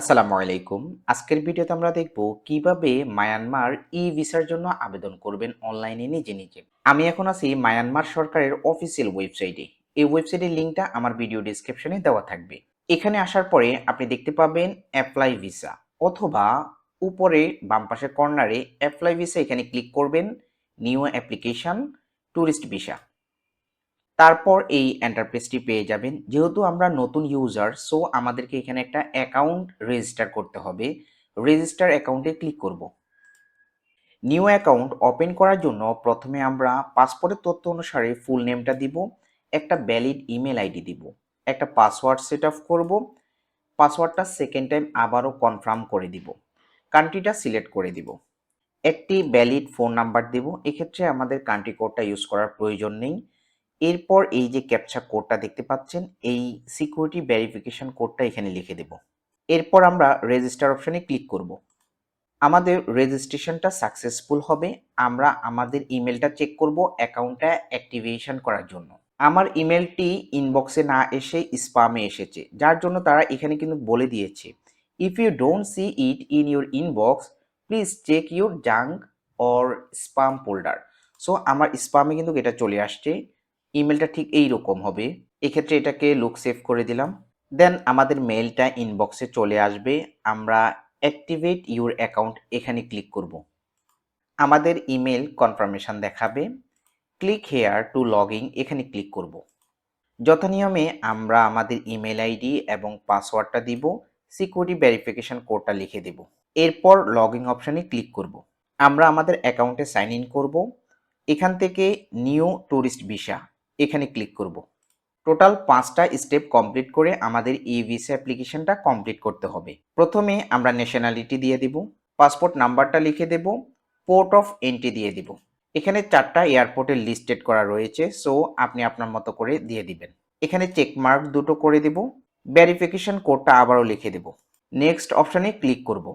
আসসালামু আলাইকুম। আজকের ভিডিওতে আমরা দেখব কীভাবে মায়ানমার ই ভিসার জন্য আবেদন করবেন অনলাইনে নিজে নিজে। আমি এখন আছি মায়ানমার সরকারের অফিসিয়াল ওয়েবসাইটে। এই ওয়েবসাইটের লিঙ্কটা আমার ভিডিও ডিসক্রিপশনে দেওয়া থাকবে। এখানে আসার পরে আপনি দেখতে পাবেন অ্যাপ্লাই ভিসা অথবা উপরে বাম পাশের কর্নারে অ্যাপ্লাই ভিসা এখানে ক্লিক করবেন, নিউ অ্যাপ্লিকেশন ট্যুরিস্ট ভিসা। তারপর এই এন্টারপ্রাইজটি পেয়ে যাবেন। যেহেতু আমরা নতুন ইউজার সো আমাদেরকে এখানে একটা অ্যাকাউন্ট রেজিস্টার করতে হবে। রেজিস্টার অ্যাকাউন্টে ক্লিক করব। নিউ অ্যাকাউন্ট ওপেন করার জন্য প্রথমে আমরা পাসপোর্টের তথ্য অনুসারে ফুল নেমটা দিব, একটা ভ্যালিড ইমেল আইডি দিব, একটা পাসওয়ার্ড সেট আপ করব পাসওয়ার্ডটা সেকেন্ড টাইম আবারও কনফার্ম করে দিব কান্ট্রিটা সিলেক্ট করে দিব, একটি ভ্যালিড ফোন নাম্বার দিব। এক্ষেত্রে আমাদের কান্ট্রি কোডটা ইউজ করার প্রয়োজন নেই। এরপর এই যে ক্যাপচা কোডটা দেখতে পাচ্ছেন, এই সিকিউরিটি ভেরিফিকেশন কোডটা এখানে লিখে দেব। এরপর আমরা রেজিস্টার অপশনে ক্লিক করব। আমাদের রেজিস্ট্রেশনটা সাকসেসফুল হবে। আমরা আমাদের ইমেলটা চেক করব অ্যাকাউন্টটা অ্যাক্টিভেশন করার জন্য। আমার ইমেলটি ইনবক্সে না এসে স্পামে এসেছে, যার জন্য তারা এখানে কিন্তু বলে দিয়েছে if you don't see it in your inbox please check your junk or spam folder so আমার স্পামে কিন্তু এটা চলে আসছে। ইমেলটা ঠিক এই রকম হবে। এক্ষেত্রে এটাকে লুক সেভ করে দিলাম। দেন আমাদের মেলটা ইনবক্সে চলে আসবে। আমরা অ্যাক্টিভেট ইউর অ্যাকাউন্ট এখানে ক্লিক করব। আমাদের ইমেল কনফার্মেশন দেখাবে। ক্লিক হেয়ার টু লগ এখানে ক্লিক করব। যথানিয়মে আমরা আমাদের ইমেল আইডি এবং পাসওয়ার্ডটা দিব। সিকিউরিটি ভেরিফিকেশন কোডটা লিখে দেব। এরপর লগ অপশানে ক্লিক করব। আমরা আমাদের অ্যাকাউন্টে সাইন ইন করব। এখান থেকে নিউ ট্যুরিস্ট ভিসা এখানে ক্লিক করব। টোটাল পাঁচটা স্টেপ কমপ্লিট করে আমাদের ই ভিসা অ্যাপ্লিকেশনটা কমপ্লিট করতে হবে। প্রথমে আমরা ন্যাশনালিটি দিয়ে দিব পাসপোর্ট নাম্বারটা লিখে দেব পোর্ট অফ এন্ট্রি দিয়ে দিব। এখানে চারটা এয়ারপোর্টের লিস্টেড করা রয়েছে সো আপনি আপনার মতো করে দিয়ে দিবেন। এখানে চেক মার্ক দুটো করে দেব ভেরিফিকেশন কোডটা আবারও লিখে দেব। নেক্সট অপশানে ক্লিক করব।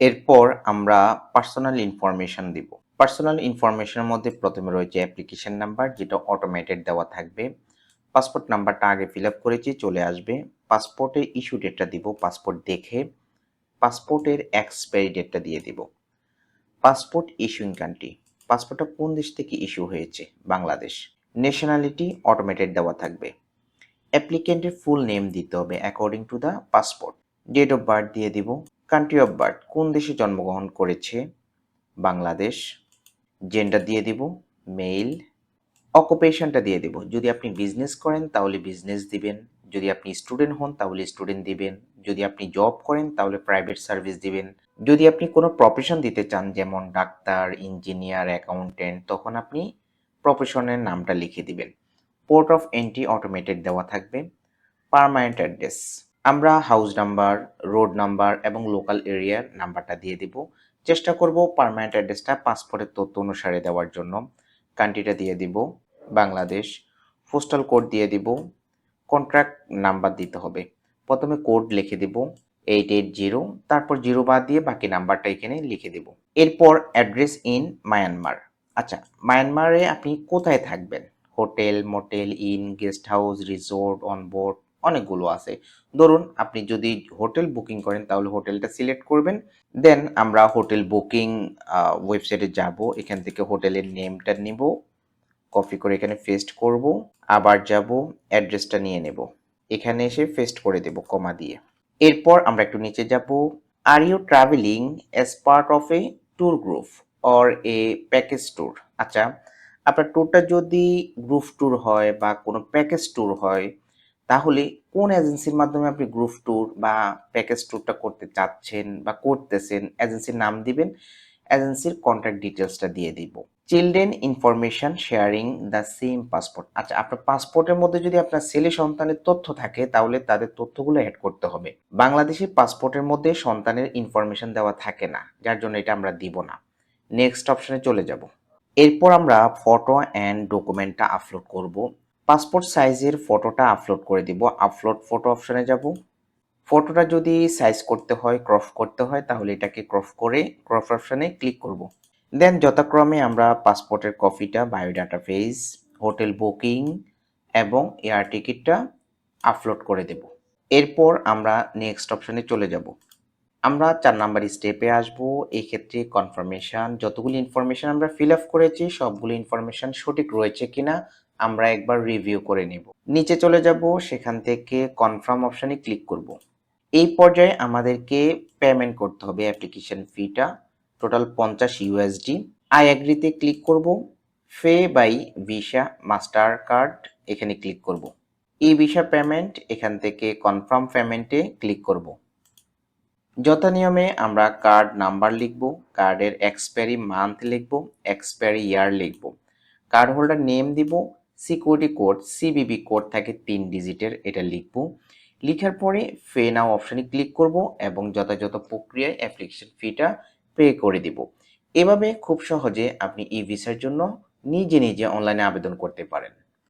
এরপর আমরা পার্সোনাল ইনফরমেশন দিব। পার্সোনাল ইনফরমেশনের মধ্যে প্রথমে রয়েছে অ্যাপ্লিকেশন নাম্বার যেটা অটোমেটেড দেওয়া থাকবে। পাসপোর্ট নাম্বারটা আগে ফিল আপ করেছি, চলে আসবে। পাসপোর্টের ইস্যু ডেটটা দিব পাসপোর্ট দেখে। পাসপোর্টের এক্সপায়ারি ডেটটা দিয়ে দিব। পাসপোর্ট ইস্যুইং কান্ট্রি পাসপোর্টটা কোন দেশ থেকে ইস্যু হয়েছে? বাংলাদেশ। ন্যাশনালিটি অটোমেটেড দেওয়া থাকবে। অ্যাপ্লিকেন্টের ফুল নেম দিতে হবে according to the passport date of birth দিয়ে দিব। কান্ট্রি অফ বার্থ কোন দেশে জন্মগ্রহণ করেছে? বাংলাদেশ। জেন্ডার দিয়ে দিব মেইল অকুপেশনটা দিয়ে দিব। যদি আপনি বিজনেস করেন, তাহলে বিজনেস দিবেন। যদি আপনি স্টুডেন্ট হন, তাহলে স্টুডেন্ট দিবেন। যদি আপনি জব করেন, তাহলে প্রাইভেট সার্ভিস দিবেন। যদি আপনি কোনো প্রফেশন দিতে চান, যেমন ডাক্তার ইঞ্জিনিয়ার অ্যাকাউন্টেন্ট তখন আপনি প্রফেশনের নামটা লিখে দিবেন। পোর্ট অফ এন্ট্রি অটোমেটেড দেওয়া থাকবে। পারমানেন্ট অ্যাড্রেস আমরা হাউস নাম্বার রোড নাম্বার এবং লোকাল এরিয়ার নাম্বারটা দিয়ে দিব। চেষ্টা করব পারমানেন্ট অ্যাড্রেসটা পাসপোর্টের তথ্য অনুসারে দেওয়ার জন্য। কান্ট্রিটা দিয়ে দিব বাংলাদেশ পোস্টাল কোড দিয়ে দিব কন্ট্রাক্ট নাম্বার দিতে হবে। প্রথমে কোড লিখে দিব এইট এইট জিরো তারপর জিরো বাদ দিয়ে বাকি নাম্বারটা এখানে লিখে দেব। এরপর অ্যাড্রেস ইন মায়ানমার আচ্ছা মায়ানমারে আপনি কোথায় থাকবেন? Hotel motel inn guest house resort on board অনেকগুলো আছে। ধরুন, আপনি যদি হোটেল বুকিং করেন, তাহলে হোটেলটা সিলেক্ট করবেন। দেন আমরা হোটেল বুকিং ওয়েবসাইটে যাব। এখান থেকে হোটেলের নেমটা নিব। কপি করে এখানে পেস্ট করব। আবার যাব, অ্যাড্রেসটা নিয়ে নেব। এখানে এসে পেস্ট করে দেব, কমা দিয়ে। এরপর আমরা একটু নিচে যাব। Are you traveling as part of a tour group or a package tour আচ্ছা আপনার ট্যুরটা যদি গ্রুপ ট্যুর হয় বা কোনো প্যাকেজ ট্যুর হয় তাহলে কোন এজেন্সির মাধ্যমে আপনি গ্রুপ ট্যুর বা প্যাকেজ ট্যুরটা করতে চাচ্ছেন বা করতেছেন, এজেন্সির নাম দিবেন, এজেন্সির কন্ট্যাক্ট ডিটেলসটা দিয়ে দিব। Children information sharing the same passport আচ্ছা আপনার পাসপোর্টের মধ্যে যদি আপনার ছেলে সন্তানের তথ্য থাকে, তাহলে তাদের তথ্যগুলো অ্যাড করতে হবে। বাংলাদেশের পাসপোর্টের মধ্যে সন্তানের ইনফরমেশন দেওয়া থাকে না, যার জন্য এটা আমরা দিব না। নেক্সট অপশনে চলে যাব। এরপর আমরা ফটো অ্যান্ড ডকুমেন্টটা আপলোড করব। পাসপোর্ট সাইজের ফটোটা আপলোড করে দিব। আপলোড ফটো অপশানে যাব। ফটোটা যদি সাইজ করতে হয় ক্রপ করতে হয়, তাহলে এটাকে ক্রপ করে ক্রপ অপশানে ক্লিক করব। দেন যথাক্রমে আমরা পাসপোর্টের কপিটা বায়োডাটা পেজ হোটেল বুকিং এবং এয়ার টিকিটটা আপলোড করে দেব। এরপর আমরা নেক্সট অপশানে চলে যাব। আমরা চার নাম্বার স্টেপে আসব। এই ক্ষেত্রে কনফার্মেশন যতগুলি ইনফরমেশন আমরা ফিল আপ করেছি, সবগুলি ইনফরমেশন সঠিক রয়েছে কিনা আমরা একবার রিভিউ করে নেব। নিচে চলে যাব, সেখান থেকে কনফার্ম অপশানে ক্লিক করব। এই পর্যায়ে আমাদেরকে পেমেন্ট করতে হবে অ্যাপ্লিকেশন ফিটা টোটাল পঞ্চাশ ইউএসডি আই অ্যাগ্রিতে ক্লিক করব pay by visa master card এখানে ক্লিক করব। ই ভিসা পেমেন্ট এখান থেকে কনফার্ম পেমেন্টে ক্লিক করব। যথা নিয়মে আমরা কার্ড নাম্বার লিখব কার্ডের এক্সপায়ারি মান্থ লিখব এক্সপায়ারি ইয়ার লিখব। কার্ড হোল্ডার নেম দিব সিকিউরিটি কোড সিবিবি কোড থাকে তিন ডিজিটের, এটা লিখব। লিখার পরে ফে নাও অপশানে ক্লিক করব এবং যথাযথ প্রক্রিয়ায় অ্যাপ্লিকেশন ফিটা পে করে দিব। এভাবে খুব সহজে আপনি ই ভিসার জন্য নিজে নিজে অনলাইনে আবেদন করতে পারেন।